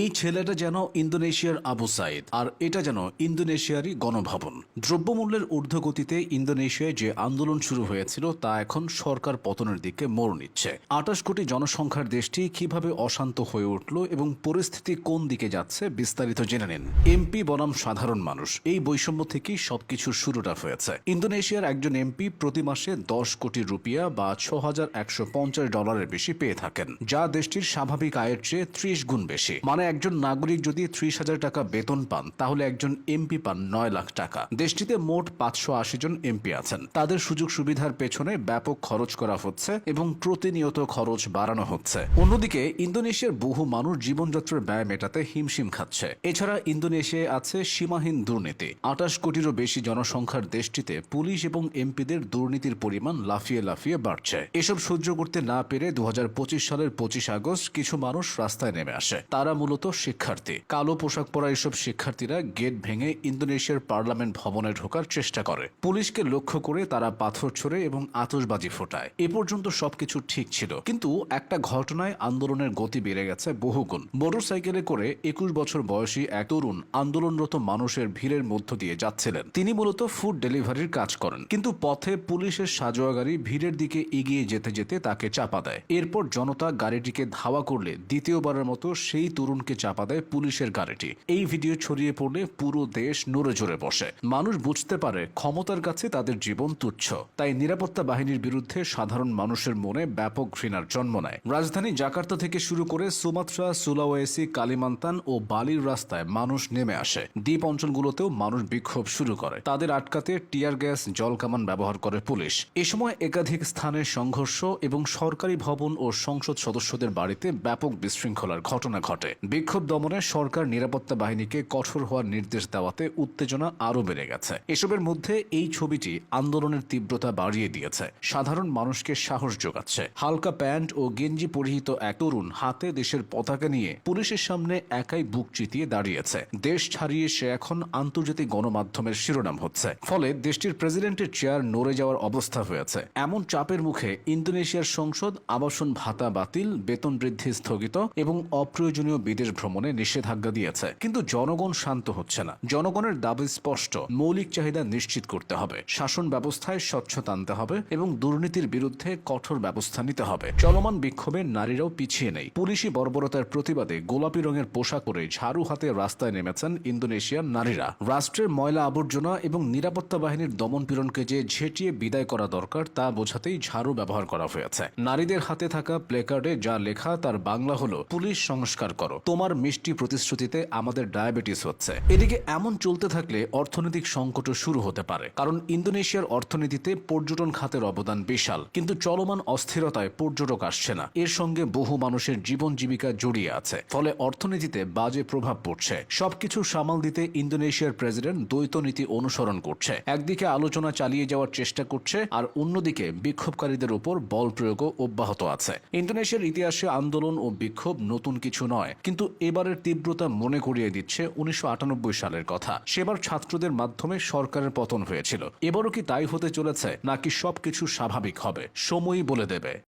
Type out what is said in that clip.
এই ছেলেটা যেন ইন্দোনেশিয়ার আবু সাইদ, আর এটা যেন ইন্দোনেশিয়ারই গণভবন। দ্রব্যমূল্যের ঊর্ধ্বগতিতে ইন্দোনেশিয়ায় যে আন্দোলন শুরু হয়েছিল, তা এখন সরকার পতনের দিকে মোড় নিচ্ছে। আটাশ কোটি জনসংখ্যার দেশটি কীভাবে অশান্ত হয়ে উঠল এবং পরিস্থিতি কোন দিকে যাচ্ছে, বিস্তারিত জেনে নিন। এমপি বনাম সাধারণ মানুষ। এই বৈষম্য থেকেই সবকিছুর শুরুটা হয়েছে। ইন্দোনেশিয়ার একজন এমপি প্রতি মাসে দশ কোটি রুপিয়া বা ছ হাজার একশো পঞ্চাশ ডলারের বেশি পেয়ে থাকেন, যা দেশটির স্বাভাবিক আয়ের চেয়ে ত্রিশ গুণ বেশি। মানে একজন নাগরিক যদি ত্রিশ হাজার টাকা বেতন পান, তাহলে একজন এমপি পান নয় লাখ টাকা। দেশটিতে মোট পাঁচশো আশি জন এমপি আছেন। তাদের সুযোগ সুবিধার পেছনে ব্যাপক খরচ করা হচ্ছে এবং প্রতিনিয়ত খরচ বাড়ানো হচ্ছে। অন্যদিকে, ইন্দোনেশিয়ার বহু মানুষ জীবনযাত্রার ব্যয় মেটাতে হিমশিম খাচ্ছে। এছাড়া ইন্দোনেশিয়ায় আছে সীমাহীন দুর্নীতি। আটাশ কোটিরও বেশি জনসংখ্যার দেশটিতে পুলিশ এবং এমপিদের দুর্নীতির পরিমাণ লাফিয়ে লাফিয়ে বাড়ছে। এসব সহ্য করতে না পেরে দু হাজার পঁচিশ সালের পঁচিশ আগস্ট কিছু মানুষ রাস্তায় নেমে আসে। তারা মূলত শিক্ষার্থী। কালো পোশাক পরা এসব শিক্ষার্থীরা গেট ভেঙে ইন্দোনেশিয়ার পার্লামেন্ট ভবনে ঢোকার চেষ্টা করে। পুলিশকে লক্ষ্য করে তারা পাথর ছোড়ে এবং আতশবাজি ফোটায়। এ পর্যন্ত সবকিছু ঠিক ছিল। কিন্তু একটা ঘটনায় আন্দোলনের গতি বেড়ে গেছে বহুগুণ। মোটরসাইকেলে করে একুশ বছর বয়সী এক তরুণ আন্দোলনরত মানুষের ভিড়ের মধ্য দিয়ে যাচ্ছিলেন। তিনি মূলত ফুড ডেলিভারির কাজ করেন। কিন্তু পথে পুলিশের সাজোয়া গাড়ি ভিড়ের দিকে এগিয়ে যেতে যেতে তাকে চাপা দেয়। এরপর জনতা গাড়িটিকে ধাওয়া করলে দ্বিতীয়বারের মতো সেই তরুণকে চাপা দেয় পুলিশের গাড়িটি। এই ভিডিও ছড়িয়ে পড়লে পুরো দেশ নড়ে জোরে বসে। মানুষ বুঝতে পারে ক্ষমতার কাছে তাদের জীবন তুচ্ছ। তাই নিরাপত্তা বাহিনীর বিরুদ্ধে সাধারণ মানুষের মনে ব্যাপক ঘৃণার জন্ম নেয়। রাজধানী জাকার্তা থেকে শুরু করে সুমাত্রা সুলাওয়েসি কালিমান্তান ও বালির রাস্তায় মানুষ নেমে আসে। দ্বীপ অঞ্চলগুলোতেও মানুষ বিক্ষোভ শুরু করে। তাদের আটকাতে টিয়ার গ্যাস জলকামান ব্যবহার করে পুলিশ। এ সময় একাধিক স্থানে সংঘর্ষ এবং সরকারি ভবন ও সংসদ সদস্যদের বাড়িতে ব্যাপক বিশৃঙ্খলার ঘটনা ঘটে। বিক্ষোভ দমনে সরকার নিরাপত্তা বাহিনীকে কঠোর হওয়ার নির্দেশ দেওয়াতে উত্তেজনা আরও বেড়ে গেছে। এসবের মধ্যে এই ছবিটি আন্দোলনের তীব্রতা বাড়িয়ে দিয়েছে। সাধারণ মানুষকে সাহস যোগাচ্ছে। হালকা প্যান্ট ও গেঞ্জি পরিহিত এক তরুণ হাতে দেশের পতাকা নিয়ে পুলিশের সামনে একাই বুক চিতিয়ে দাঁড়িয়েছে। দেশ ছাড়িয়ে সে এখন আন্তর্জাতিক গণমাধ্যমের শিরোনাম হচ্ছে। ফলে দেশটির প্রেসিডেন্টের চেয়ার নড়ে যাওয়ার অবস্থা হয়েছে। এমন চাপের মুখে ইন্দোনেশিয়ার সংসদ আবাসন ভাতা বাতিল, বেতন বৃদ্ধি স্থগিত এবং অপ্রয়োজনীয় বিদেশ ভ্রমণে নিষেধাজ্ঞা দিয়েছে। কিন্তু জনগণ শান্ত হচ্ছে না। জনগণের দাবি স্পষ্ট। মৌলিক চাহিদা নিশ্চিত করতে হবে। শাসন ব্যবস্থায় স্বচ্ছতা আনতে হবে এবং দুর্নীতির বিরুদ্ধে কঠোর ব্যবস্থা নিতে হবে। চলমান বিক্ষোভে নারীরাও পিছিয়ে নেই। পুলিশি বর্বরতার প্রতিবাদে গোলাপি রঙের পোশাক পরে ঝাড়ু হাতে রাস্তায় নেমেছেন ইন্দোনেশিয়ার নারীরা। রাষ্ট্রের ময়লা আবর্জনা এবং নিরাপত্তা বাহিনীর দমন পীড়নকে যে ঝেঁটিয়ে বিদায় করা দরকার, তা বোঝাতেই ঝাড়ু ব্যবহার করা হয়েছে। নারীদের হাতে থাকা প্লেকার্ডে যা লেখা, তার বাংলা হলো, পুলিশ সংস্কার করো। তোমার মিষ্টি প্রতিশ্রুতিতে আমাদের ডায়াবেটিস হচ্ছে। এদিকে এমন চলতে থাকলে অর্থনৈতিক সংকটও শুরু হতে পারে। কারণ ইন্দোনেশিয়ার অর্থনীতিতে পর্যটন খাতের অবদান বিশাল। কিন্তু চলমান অস্থিরতায় পর্যটক আসছে না। এর সঙ্গে বহু মানুষের জীবন জীবিকা জড়িয়ে আছে। ফলে অর্থনীতিতে বাজে প্রভাব পড়ছে। সবকিছু সামাল দিতে ইন্দোনেশিয়ার প্রেসিডেন্ট দ্বৈত নীতি অনুসরণ করছে। একদিকে আলোচনা চালিয়ে যাওয়ার চেষ্টা করছে, আর অন্যদিকে বিক্ষোভকারীদের উপর বল প্রয়োগও অব্যাহত আছে। ইন্দোনেশিয়ার ইতিহাসে আন্দোলন ও বিক্ষোভ নতুন কিছু নয়। কিন্তু এবারের তীব্রতা মনে করিয়ে দিচ্ছে উনিশশো আটানব্বই সালের কথা। সেবার ছাত্রদের মাধ্যমে সরকারের পতন হয়েছিল। এবারও কি তাই হতে চলেছে, নাকি সবকিছু স্বাভাবিক হবে? সময়ই বলে দেবে।